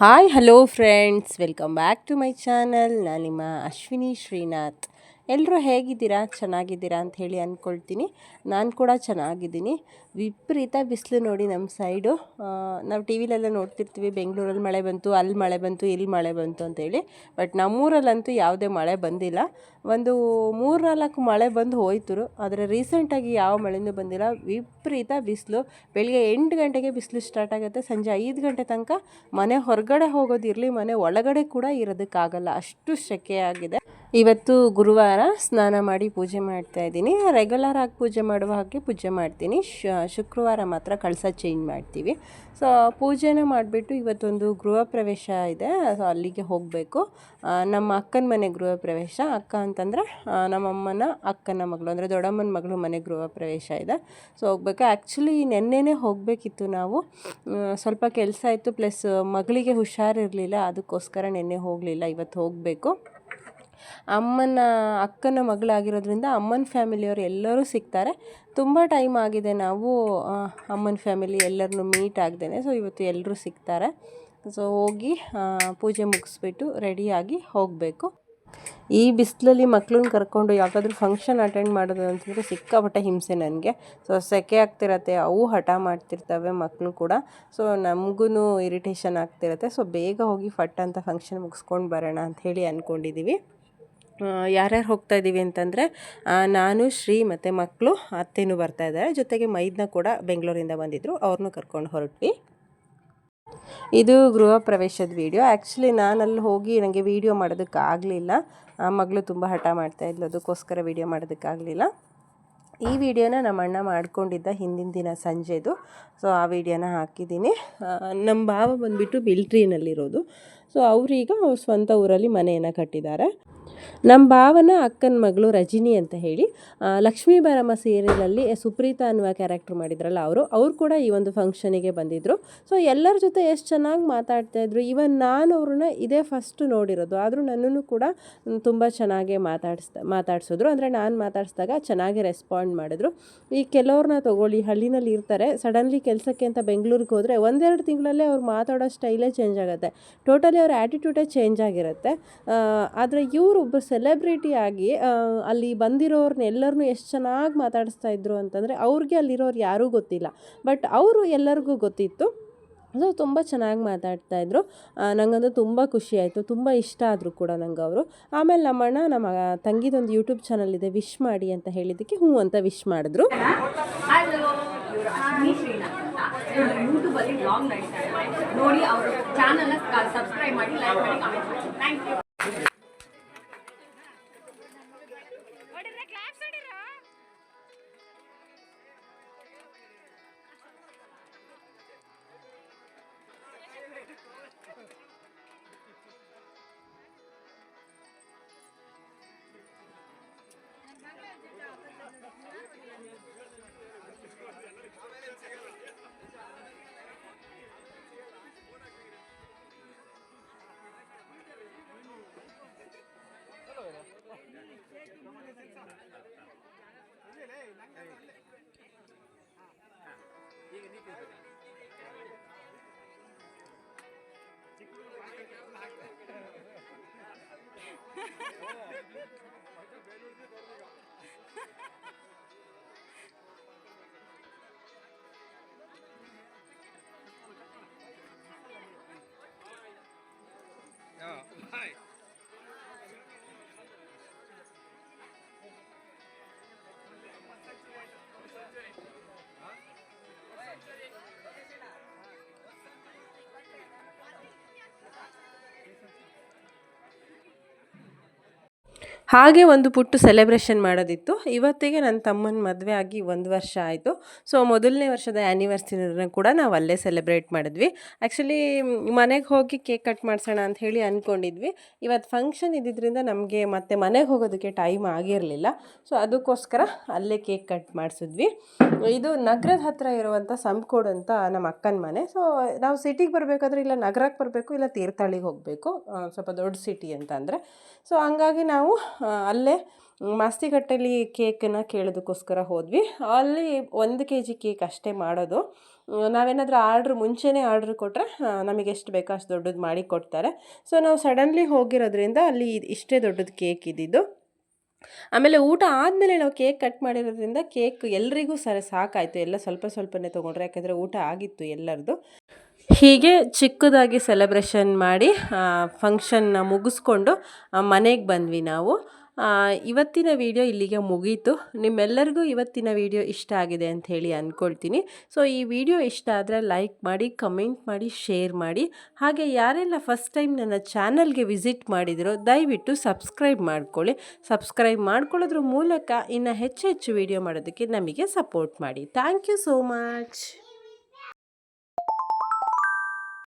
hi hello friends welcome back to my channel ನಾನು ನಿಮ್ಮ ಅಶ್ವಿನಿ ಶ್ರೀನಾಥ್ ಎಲ್ಲರೂ ಹೇಗಿದ್ದೀರಾ? ಚೆನ್ನಾಗಿದ್ದೀರಾ ಅಂತ ಹೇಳಿ ಅಂದ್ಕೊಳ್ತೀನಿ ನಾನು ಕೂಡ ಚೆನ್ನಾಗಿದ್ದೀನಿ. ವಿಪರೀತ ಬಿಸಿಲು ನೋಡಿ ನಮ್ಮ ಸೈಡು. ನಾವು ಟಿ ವಿಲೆಲ್ಲ ನೋಡ್ತಿರ್ತೀವಿ ಬೆಂಗಳೂರಲ್ಲಿ ಮಳೆ ಬಂತು ಅಲ್ಲಿ ಮಳೆ ಬಂತು ಇಲ್ಲಿ ಮಳೆ ಬಂತು ಅಂತೇಳಿ ಬಟ್ ನಮ್ಮೂರಲ್ಲಂತೂ ಯಾವುದೇ ಮಳೆ ಬಂದಿಲ್ಲ. ಒಂದು ಮೂರು ನಾಲ್ಕು ಮಳೆ ಬಂದು ಹೋಯ್ತು ಆದರೆ ರೀಸೆಂಟಾಗಿ ಯಾವ ಮಳೆಯೂ ಬಂದಿಲ್ಲ. ವಿಪರೀತ ಬಿಸಿಲು. ಬೆಳಿಗ್ಗೆ ಎಂಟು ಗಂಟೆಗೆ ಬಿಸಿಲು ಸ್ಟಾರ್ಟ್ ಆಗುತ್ತೆ. ಸಂಜೆ ಐದು ಗಂಟೆ ತನಕ ಮನೆ ಹೊರಗಡೆ ಹೋಗೋದಿರಲಿ ಮನೆ ಒಳಗಡೆ ಕೂಡ ಇರೋದಕ್ಕಾಗಲ್ಲ. ಅಷ್ಟು ಸೆಕೆಯಾಗಿದೆ ಇವತ್ತು ಗುರುವಾರ ಸ್ನಾನ ಮಾಡಿ ಪೂಜೆ ಮಾಡ್ತಾ ಇದ್ದೀನಿ. ರೆಗ್ಯುಲರ್ ಆಗಿ ಪೂಜೆ ಮಾಡುವ ಹಾಗೆ ಪೂಜೆ ಮಾಡ್ತೀನಿ. ಶುಕ್ರವಾರ ಮಾತ್ರ ಕಳಸ ಚೇಂಜ್ ಮಾಡ್ತೀವಿ. ಸೊ ಪೂಜೆನ ಮಾಡಿಬಿಟ್ಟು ಇವತ್ತೊಂದು ಗೃಹ ಪ್ರವೇಶ ಇದೆ. ಸೊ ಅಲ್ಲಿಗೆ ಹೋಗಬೇಕು. ನಮ್ಮ ಅಕ್ಕನ ಮನೆ ಗೃಹ ಪ್ರವೇಶ. ಅಕ್ಕ ಅಂತಂದರೆ ನಮ್ಮಮ್ಮನ ಅಕ್ಕನ ಮಗಳು, ಅಂದರೆ ದೊಡ್ಡಮ್ಮನ ಮಗಳು ಮನೆ ಗೃಹ ಪ್ರವೇಶ ಇದೆ. ಸೊ ಹೋಗ್ಬೇಕು. ಆ್ಯಕ್ಚುಲಿ ನೆನ್ನೆನೇ ಹೋಗಬೇಕಿತ್ತು ನಾವು. ಸ್ವಲ್ಪ ಕೆಲಸ ಇತ್ತು. ಪ್ಲಸ್ ಮಗಳಿಗೆ ಹುಷಾರಿರಲಿಲ್ಲ. ಅದಕ್ಕೋಸ್ಕರ ನೆನ್ನೆ ಹೋಗಲಿಲ್ಲ. ಇವತ್ತು ಹೋಗಬೇಕು. ಅಮ್ಮನ ಅಕ್ಕನ ಮಗಳಾಗಿರೋದ್ರಿಂದ ಅಮ್ಮನ ಫ್ಯಾಮಿಲಿಯವರು ಎಲ್ಲರೂ ಸಿಗ್ತಾರೆ. ತುಂಬ ಟೈಮ್ ಆಗಿದೆ ನಾವು ಅಮ್ಮನ ಫ್ಯಾಮಿಲಿ ಎಲ್ಲರನ್ನೂ ಮೀಟ್ ಆಗ್ದೇನೆ. ಸೊ ಇವತ್ತು ಎಲ್ಲರೂ ಸಿಗ್ತಾರೆ. ಸೊ ಹೋಗಿ ಪೂಜೆ ಮುಗಿಸ್ಬಿಟ್ಟು ರೆಡಿಯಾಗಿ ಹೋಗಬೇಕು. ಈ ಬಿಸಿಲಲ್ಲಿ ಮಕ್ಕಳನ್ನ ಕರ್ಕೊಂಡು ಯಾವುದಾದ್ರೂ ಫಂಕ್ಷನ್ ಅಟೆಂಡ್ ಮಾಡೋದು ಅಂತಂದರೆ ಸಿಕ್ಕಾಪಟ್ಟೆ ಹಿಂಸೆ ನನಗೆ. ಸೊ ಸೆಕೆ ಆಗ್ತಿರತ್ತೆ. ಅವು ಹಠ ಮಾಡ್ತಿರ್ತವೆ ಮಕ್ಕಳು ಕೂಡ. ಸೊ ನಮಗೂ ಇರಿಟೇಷನ್ ಆಗ್ತಿರತ್ತೆ. ಸೊ ಬೇಗ ಹೋಗಿ ಫಟ್ ಅಂತ ಫಂಕ್ಷನ್ ಮುಗಿಸ್ಕೊಂಡು ಬರೋಣ ಅಂತ ಹೇಳಿ ಅಂದ್ಕೊಂಡಿದ್ದೀವಿ ಯಾರ್ಯಾರು ಹೋಗ್ತಾ ಇದ್ದೀವಿ ಅಂತಂದರೆ ನಾನು ಶ್ರೀ ಮತ್ತು ಮಕ್ಕಳು ಅತ್ತೆನೂ ಬರ್ತಾ ಇದ್ದಾರೆ. ಜೊತೆಗೆ ಮೈದ್ನ ಕೂಡ ಬೆಂಗಳೂರಿಂದ ಬಂದಿದ್ದರು ಅವ್ರನ್ನೂ ಕರ್ಕೊಂಡು ಹೊರಟ್ವಿ. ಇದು ಗೃಹ ಪ್ರವೇಶದ ವಿಡಿಯೋ ಆ್ಯಕ್ಚುಲಿ ನಾನು ಅಲ್ಲಿ ಹೋಗಿ ನನಗೆ ವಿಡಿಯೋ ಮಾಡೋದಕ್ಕಾಗಲಿಲ್ಲ. ಮಗಳು ತುಂಬ ಹಠ ಮಾಡ್ತಾ ಇದ್ಲು. ಅದಕ್ಕೋಸ್ಕರ ವೀಡಿಯೋ ಮಾಡೋದಕ್ಕಾಗಲಿಲ್ಲ. ಈ ವಿಡಿಯೋನ ನಮ್ಮ ಅಣ್ಣ ಮಾಡ್ಕೊಂಡಿದ್ದ ಹಿಂದಿನ ದಿನ ಸಂಜೆದು ಸೊ ಆ ವಿಡಿಯೋನ ಹಾಕಿದ್ದೀನಿ. ಆ, ನಮ್ಮ ಭಾವ ಬಂದುಬಿಟ್ಟು ಮಿಲ್ಟ್ರಿನಲ್ಲಿರೋದು ಸೊ ಅವರೀಗ ಅವ್ರ ಸ್ವಂತ ಊರಲ್ಲಿ ಮನೆಯನ್ನು ಕಟ್ಟಿದ್ದಾರೆ ನಮ್ಮ ಭಾವನ ಅಕ್ಕನ ಮಗಳು ರಜಿನಿ ಅಂತ ಹೇಳಿ ಲಕ್ಷ್ಮೀ ಬಾರಮ್ಮ ಸೀರಿಯಲಲ್ಲಿ ಸುಪ್ರೀತಾ ಅನ್ನುವ ಕ್ಯಾರೆಕ್ಟರ್ ಮಾಡಿದ್ರಲ್ಲ ಅವರು, ಅವ್ರು ಕೂಡ ಈ ಒಂದು ಫಂಕ್ಷನಿಗೆ ಬಂದಿದ್ದರು ಸೊ ಎಲ್ಲರ ಜೊತೆ ಎಷ್ಟು ಚೆನ್ನಾಗಿ ಮಾತಾಡ್ತಾ ಇದ್ರು. ಇವನ್ ನಾನು ಅವ್ರನ್ನ ಇದೇ ಫಸ್ಟ್ ನೋಡಿರೋದು. ಆದರೂ ನನ್ನನ್ನು ಕೂಡ ತುಂಬ ಚೆನ್ನಾಗಿ ಮಾತಾಡಿಸ್ತಾ ಮಾತಾಡಿಸಿದ್ರು. ಅಂದರೆ ನಾನು ಮಾತಾಡಿಸಿದಾಗ ಚೆನ್ನಾಗಿ ರೆಸ್ಪಾಂಡ್ ಮಾಡಿದ್ರು. ಈ ಕೆಲವ್ರನ್ನ ತೊಗೊಳ್ಳಿ, ಹಳ್ಳಿನಲ್ಲಿ ಇರ್ತಾರೆ. ಸಡನ್ಲಿ ಕೆಲಸಕ್ಕೆ ಅಂತ ಬೆಂಗಳೂರಿಗೆ ಹೋದರೆ ಒಂದೆರಡು ತಿಂಗಳಲ್ಲೇ ಅವ್ರು ಮಾತಾಡೋ ಸ್ಟೈಲೇ ಚೇಂಜ್ ಆಗುತ್ತೆ. ಟೋಟಲಿ ಅವ್ರ ಆ್ಯಟಿಟ್ಯೂಡೇ ಚೇಂಜ್ ಆಗಿರುತ್ತೆ. ಆದರೆ ಇವರು ಒಬ್ಬರು ಸೆಲೆಬ್ರಿಟಿ ಆಗಿ ಅಲ್ಲಿ ಬಂದಿರೋರ್ನ ಎಲ್ಲರನ್ನೂ ಎಷ್ಟು ಚೆನ್ನಾಗಿ ಮಾತಾಡಿಸ್ತಾ ಇದ್ರು ಅಂತಂದರೆ ಅವ್ರಿಗೆ ಅಲ್ಲಿರೋರು ಯಾರೂ ಗೊತ್ತಿಲ್ಲ. ಬಟ್ ಅವರು ಎಲ್ಲರಿಗೂ ಗೊತ್ತಿತ್ತು. ಸೊ ತುಂಬ ಚೆನ್ನಾಗಿ ಮಾತಾಡ್ತಾ ಇದ್ರು. ತುಂಬ ಖುಷಿ ಆಯಿತು. ತುಂಬ ಇಷ್ಟ ಆದರೂ ಕೂಡ ನಂಗೆ ಅವರು. ಆಮೇಲೆ ನಮ್ಮಣ್ಣ ನಮ್ಮ ತಂಗಿದೊಂದು ಯೂಟ್ಯೂಬ್ ಚಾನಲ್ ಇದೆ ವಿಶ್ ಮಾಡಿ ಅಂತ ಹೇಳಿದ್ದಕ್ಕೆ ಹ್ಞೂ ಅಂತ ವಿಶ್ ಮಾಡಿದ್ರು. ಹಲೋ ಇವರು ಅಶ್ವಿನಿ ಶ್ರೀನಾಥ್ ಅಂತ ಇವರು ಯೂಟ್ಯೂಬಲ್ಲಿ ಬ್ಲಾಗ್ ನಡೀತಾರೆ ನೋಡಿ ಅವರು ಚಾನಲ್ನ ಸಬ್ಸ್ಕ್ರೈಬ್ ಮಾಡಿ ಲೈಕ್ ಮಾಡಿ ಕಮೆಂಟ್ ಮಾಡಿ ಥ್ಯಾಂಕ್ ಯು ಈಗ ನಿಂತ ಚಿಕ್ಕ ಹಾಗೆ ಒಂದು ಪುಟ್ಟು ಸೆಲೆಬ್ರೇಷನ್ ಮಾಡೋದಿತ್ತು. ಇವತ್ತಿಗೆ ನನ್ನ ತಮ್ಮನ ಮದುವೆ ಆಗಿ ಒಂದು ವರ್ಷ ಆಯಿತು. ಸೊ ಮೊದಲನೇ ವರ್ಷದ ಆ್ಯನಿವರ್ಸರಿನ ಕೂಡ ನಾವು ಅಲ್ಲೇ ಸೆಲೆಬ್ರೇಟ್ ಮಾಡಿದ್ವಿ. ಆ್ಯಕ್ಚುಲಿ ಮನೆಗೆ ಹೋಗಿ ಕೇಕ್ ಕಟ್ ಮಾಡಿಸೋಣ ಅಂತ ಹೇಳಿ ಅಂದ್ಕೊಂಡಿದ್ವಿ ಇವತ್ತು ಫಂಕ್ಷನ್ ಇದ್ದಿದ್ದರಿಂದ ನಮಗೆ ಮತ್ತೆ ಮನೆಗೆ ಹೋಗೋದಕ್ಕೆ ಟೈಮ್ ಆಗಿರಲಿಲ್ಲ. ಸೊ ಅದಕ್ಕೋಸ್ಕರ ಅಲ್ಲೇ ಕೇಕ್ ಕಟ್ ಮಾಡಿಸಿದ್ವಿ. ಇದು ನಗರದ ಹತ್ರ ಇರುವಂಥ ಸಂಕೋಡ್ ಅಂತ ನಮ್ಮ ಅಕ್ಕನ ಮನೆ. ಸೊ ನಾವು ಸಿಟಿಗೆ ಬರಬೇಕಾದ್ರೆ ಇಲ್ಲ ನಗರಕ್ಕೆ ಬರಬೇಕು, ಇಲ್ಲ ತೀರ್ಥಹಳ್ಳಿಗೆ ಹೋಗಬೇಕು. ಸ್ವಲ್ಪ ದೊಡ್ಡ ಸಿಟಿ ಅಂತ ಅಂದರೆ ಸೊ ಹಂಗಾಗಿ ನಾವು ಅಲ್ಲೇ ಮಾಸ್ತಿಘಟ್ಟಲ್ಲಿ ಕೇಕನ್ನು ಕೇಳೋದಕ್ಕೋಸ್ಕರ ಹೋದ್ವಿ. ಅಲ್ಲಿ ಒಂದು ಕೆ ಜಿ ಕೇಕ್ ಅಷ್ಟೇ ಮಾಡೋದು. ನಾವೇನಾದರೂ ಆರ್ಡ್ರ್ ಮುಂಚೆನೇ ಆರ್ಡ್ರ್ ಕೊಟ್ಟರೆ ನಮಗೆ ಎಷ್ಟು ಬೇಕೋ ಅಷ್ಟು ದೊಡ್ಡದು ಮಾಡಿ ಕೊಡ್ತಾರೆ. ಸೊ, ನಾವು ಸಡನ್ಲಿ ಹೋಗಿರೋದ್ರಿಂದ ಅಲ್ಲಿ ಇಷ್ಟೇ ದೊಡ್ಡದು ಕೇಕ್ ಇದ್ದಿದ್ದು. ಆಮೇಲೆ ಊಟ ಆದಮೇಲೆ ನಾವು ಕೇಕ್ ಕಟ್ ಮಾಡಿರೋದ್ರಿಂದ ಕೇಕ್ ಎಲ್ರಿಗೂ ಸರಿ ಸಾಕಾಯಿತು. ಎಲ್ಲ ಸ್ವಲ್ಪ ಸ್ವಲ್ಪನೇ ತೊಗೊಂಡ್ರೆ, ಯಾಕೆಂದರೆ ಊಟ ಆಗಿತ್ತು ಎಲ್ಲರದು. ಹೀಗೆ ಚಿಕ್ಕದಾಗಿ ಸೆಲೆಬ್ರೇಷನ್ ಮಾಡಿ ಫಂಕ್ಷನ್ನ ಮುಗಿಸ್ಕೊಂಡು ಮನೆಗೆ ಬಂದ್ವಿ ನಾವು. ಇವತ್ತಿನ ವಿಡಿಯೋ ಇಲ್ಲಿಗೆ ಮುಗೀತು. ನಿಮ್ಮೆಲ್ಲರಿಗೂ ಇವತ್ತಿನ ವಿಡಿಯೋ ಇಷ್ಟ ಆಗಿದೆ ಅಂತ ಹೇಳಿ ಅಂದ್ಕೊಳ್ತೀನಿ ಸೊ ಈ ವಿಡಿಯೋ ಇಷ್ಟ ಆದರೆ ಲೈಕ್ ಮಾಡಿ ಕಮೆಂಟ್ ಮಾಡಿ ಶೇರ್ ಮಾಡಿ. ಹಾಗೆ ಯಾರೆಲ್ಲ ಫಸ್ಟ್ ಟೈಮ್ ನನ್ನ ಚಾನಲ್ಗೆ ವಿಸಿಟ್ ಮಾಡಿದಿರೋ, ದಯವಿಟ್ಟು ಸಬ್ಸ್ಕ್ರೈಬ್ ಮಾಡ್ಕೊಳ್ಳಿ. ಸಬ್ಸ್ಕ್ರೈಬ್ ಮಾಡ್ಕೊಳ್ಳೋದ್ರ ಮೂಲಕ ಇನ್ನು ಹೆಚ್ಚು ಹೆಚ್ಚು ವಿಡಿಯೋ ಮಾಡೋದಕ್ಕೆ ನಮಗೆ ಸಪೋರ್ಟ್ ಮಾಡಿ. Thank you so much